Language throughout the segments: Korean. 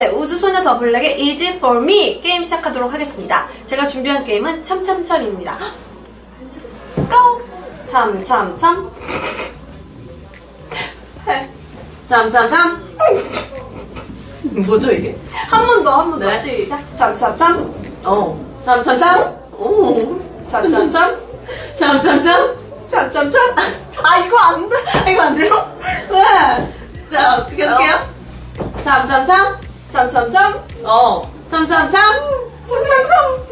네, 우주소녀 더 블랙의 Easy for Me 게임 시작하도록 하겠습니다. 제가 준비한 게임은 참참참입니다. 고! 참참참. 참참참. 뭐죠 이게? 한 번 더, 한 번 더. 네. 시작. 참참참. 어. 참참참. 오. 참참참. 참참참. 참참참. 아, 이거 안 돼. 이거 안 돼요? 왜? 자 어떻게 할게요? 참참참. 참참참. 어. 참참참. 참참참.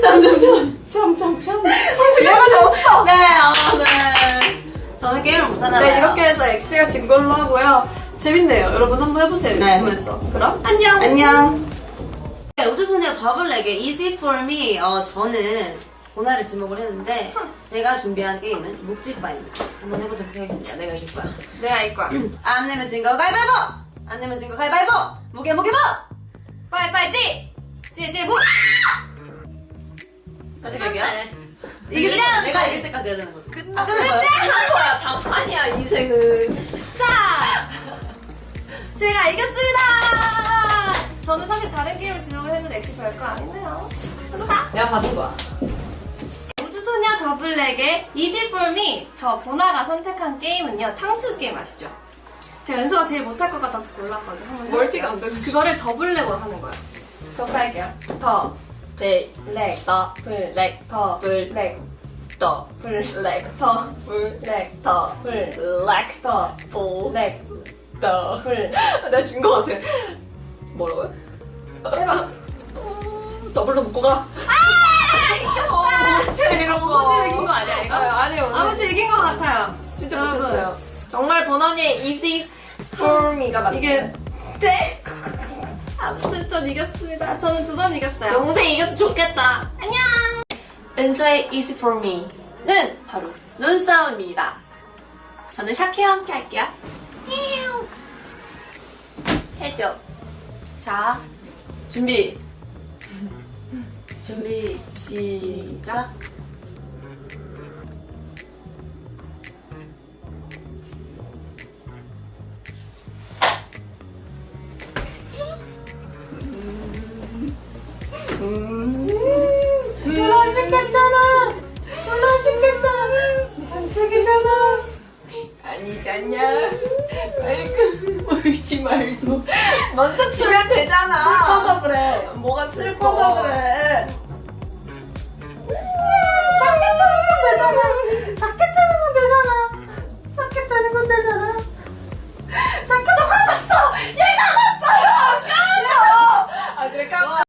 참참참. 참참참. 내가 졌어. 네. 어, 네. 저는 게임을 못하나 봐요. 네, 이렇게 해서 엑시가 진 걸로 하고요. 재밌네요. 여러분 한번 해보세요. 네. 보면서. 그럼 안녕. 안녕. 네, 우주소녀 더블랙의 Easy for Me. 어, 저는 보나를 지목을 했는데 제가 준비한 게임은 묵찌빠입니다. 한번 해보도록 하겠습니다. 내가 이길 거야. 내가 이거야. 안 내면 진거 가위바위보! 안 내면 진거 가위바위보! 무게 무게 뭐! 빨리 빨리 찌찌부 다시 갈게요. 네. 이길 때, 내가 이길 때까지 해야 되는 거죠. 끝- 아, 끝난 거야? 단판이야, 인생은. 자 제가 이겼습니다 저는 사실 다른 게임을 진행을 했는데 엑시 별거 아닌데요 내가 봐준 거야. 우주소녀 더블랙의 Me 저 보나가 선택한 게임은요 탕수육 게임 아시죠? 제가 은서가 제일 못할 것 같아서 골랐거든요 멀티가. 안 돼가지고. 그거를 더블랙으로 하는 거예요 저 할게요 더 네. 블랙 더, 블랙 더 블랙 더, 블랙 더 블랙 더 블랙 더 블랙 더. 블 내가 진거 같아. 뭐라고요? 해봐 더블로 묶고 가. 아! 못해, 이런 거. 아버지 이긴 거 아니야 이거? 아, 아니요. 아무튼 이긴 것 같아요 진짜 여러분, 못했어요. 정말 번원의 easy me가 맞네요. 이게 네 아무튼 전 이겼습니다 저는 두 번 이겼어요 동생 이겨서 좋겠다. 안녕 은서의 easy for me는 바로 눈싸움입니다. 저는 샤키와 함께 할게요. 해줘. 자, 준비. 준비, 시작. 맛있겠잖아. 맛있겠잖아. 산책이잖아. 아니잖냐. 말고, 울지 말고. 먼저 치면 되잖아. 슬퍼서 그래. 뭐가 슬퍼서 그래.